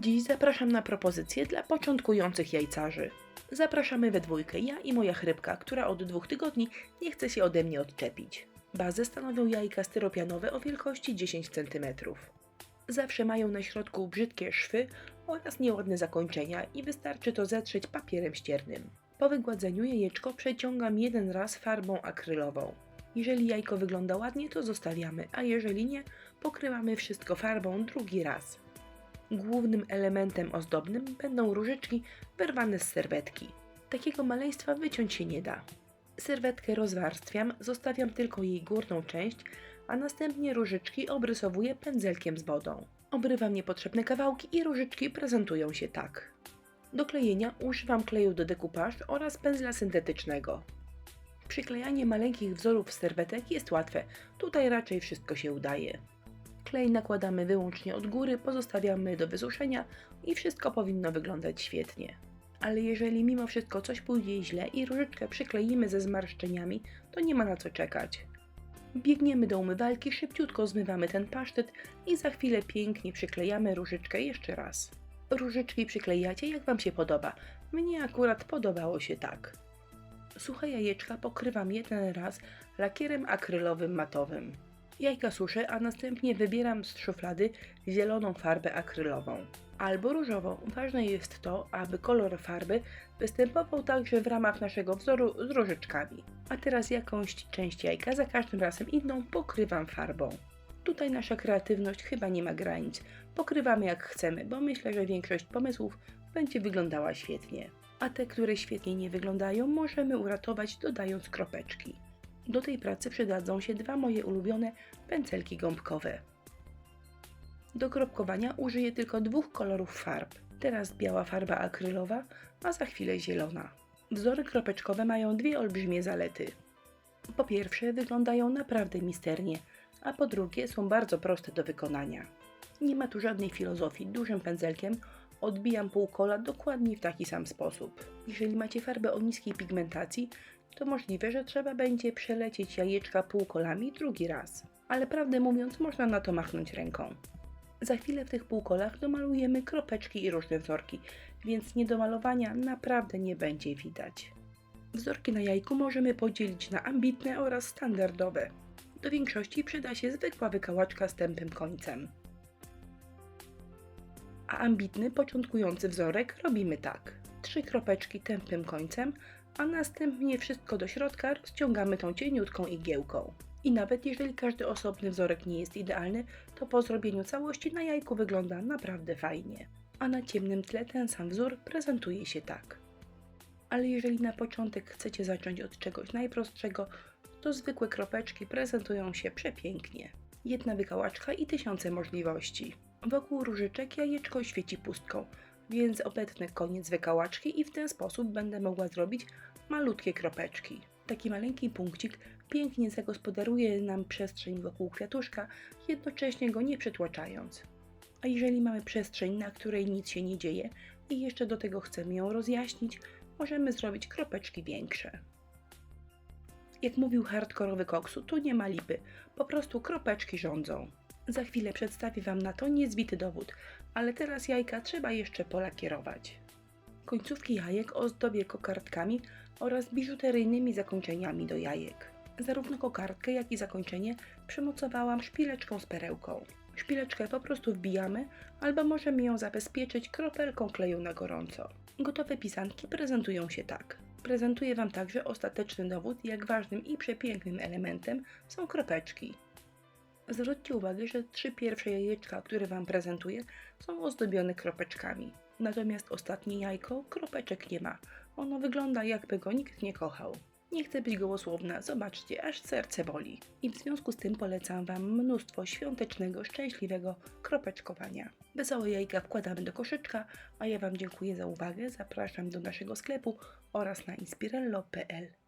Dziś zapraszam na propozycję dla początkujących jajcarzy. Zapraszamy we dwójkę, ja i moja chrypka, która od dwóch tygodni nie chce się ode mnie odczepić. Bazę stanowią jajka styropianowe o wielkości 10 cm. Zawsze mają na środku brzydkie szwy oraz nieładne zakończenia i wystarczy to zetrzeć papierem ściernym. Po wygładzeniu jajeczko przeciągam jeden raz farbą akrylową. Jeżeli jajko wygląda ładnie, to zostawiamy, a jeżeli nie, pokrywamy wszystko farbą drugi raz. Głównym elementem ozdobnym będą różyczki wyrwane z serwetki. Takiego maleństwa wyciąć się nie da. Serwetkę rozwarstwiam, zostawiam tylko jej górną część, a następnie różyczki obrysowuję pędzelkiem z wodą. Obrywam niepotrzebne kawałki i różyczki prezentują się tak. Do klejenia używam kleju do dekupaż oraz pędzla syntetycznego. Przyklejanie maleńkich wzorów serwetek jest łatwe, tutaj raczej wszystko się udaje. Klej nakładamy wyłącznie od góry, pozostawiamy do wysuszenia i wszystko powinno wyglądać świetnie. Ale jeżeli mimo wszystko coś pójdzie źle i różyczkę przykleimy ze zmarszczeniami, to nie ma na co czekać. Biegniemy do umywalki, szybciutko zmywamy ten pasztet i za chwilę pięknie przyklejamy różyczkę jeszcze raz. Różyczki przyklejacie jak Wam się podoba. Mnie akurat podobało się tak. Suche jajeczka pokrywam jeden raz lakierem akrylowym matowym. Jajka suszę, a następnie wybieram z szuflady zieloną farbę akrylową albo różową. Ważne jest to, aby kolor farby występował także w ramach naszego wzoru z różyczkami. A teraz jakąś część jajka, za każdym razem inną, pokrywam farbą. Tutaj nasza kreatywność chyba nie ma granic. Pokrywamy jak chcemy, bo myślę, że większość pomysłów będzie wyglądała świetnie. A te, które świetnie nie wyglądają, możemy uratować dodając kropeczki. Do tej pracy przydadzą się dwa moje ulubione pędzelki gąbkowe. Do kropkowania użyję tylko dwóch kolorów farb. Teraz biała farba akrylowa, a za chwilę zielona. Wzory kropeczkowe mają dwie olbrzymie zalety. Po pierwsze, wyglądają naprawdę misternie, a po drugie, są bardzo proste do wykonania. Nie ma tu żadnej filozofii. Dużym pędzelkiem odbijam półkola dokładnie w taki sam sposób. Jeżeli macie farbę o niskiej pigmentacji, to możliwe, że trzeba będzie przelecieć jajeczka półkolami drugi raz. Ale prawdę mówiąc, można na to machnąć ręką. Za chwilę w tych półkolach domalujemy kropeczki i różne wzorki, więc niedomalowania naprawdę nie będzie widać. Wzorki na jajku możemy podzielić na ambitne oraz standardowe. Do większości przyda się zwykła wykałaczka z tępym końcem. A ambitny, początkujący wzorek robimy tak. Trzy kropeczki tępym końcem, a następnie wszystko do środka rozciągamy tą cieniutką igiełką. I nawet jeżeli każdy osobny wzorek nie jest idealny, to po zrobieniu całości na jajku wygląda naprawdę fajnie. A na ciemnym tle ten sam wzór prezentuje się tak. Ale jeżeli na początek chcecie zacząć od czegoś najprostszego, to zwykłe kropeczki prezentują się przepięknie. Jedna wykałaczka i tysiące możliwości. Wokół różyczek jajeczko świeci pustką, więc obetnę koniec wykałaczki i w ten sposób będę mogła zrobić malutkie kropeczki. Taki maleńki punkcik pięknie zagospodaruje nam przestrzeń wokół kwiatuszka, jednocześnie go nie przytłaczając. A jeżeli mamy przestrzeń, na której nic się nie dzieje i jeszcze do tego chcemy ją rozjaśnić, możemy zrobić kropeczki większe. Jak mówił hardkorowy koksu, tu nie ma lipy, po prostu kropeczki rządzą. Za chwilę przedstawię Wam na to niezbity dowód, ale teraz jajka trzeba jeszcze polakierować. Końcówki jajek ozdobię kokardkami oraz biżuteryjnymi zakończeniami do jajek. Zarówno kokardkę, jak i zakończenie przymocowałam szpileczką z perełką. Szpileczkę po prostu wbijamy, albo możemy ją zabezpieczyć kropelką kleju na gorąco. Gotowe pisanki prezentują się tak. Prezentuję Wam także ostateczny dowód, jak ważnym i przepięknym elementem są kropeczki. Zwróćcie uwagę, że trzy pierwsze jajeczka, które Wam prezentuję, są ozdobione kropeczkami. Natomiast ostatnie jajko kropeczek nie ma. Ono wygląda jakby go nikt nie kochał. Nie chcę być gołosłowna, zobaczcie, aż serce boli. I w związku z tym polecam Wam mnóstwo świątecznego, szczęśliwego kropeczkowania. Wesołe jajka wkładamy do koszyczka, a ja Wam dziękuję za uwagę, zapraszam do naszego sklepu oraz na inspirello.pl.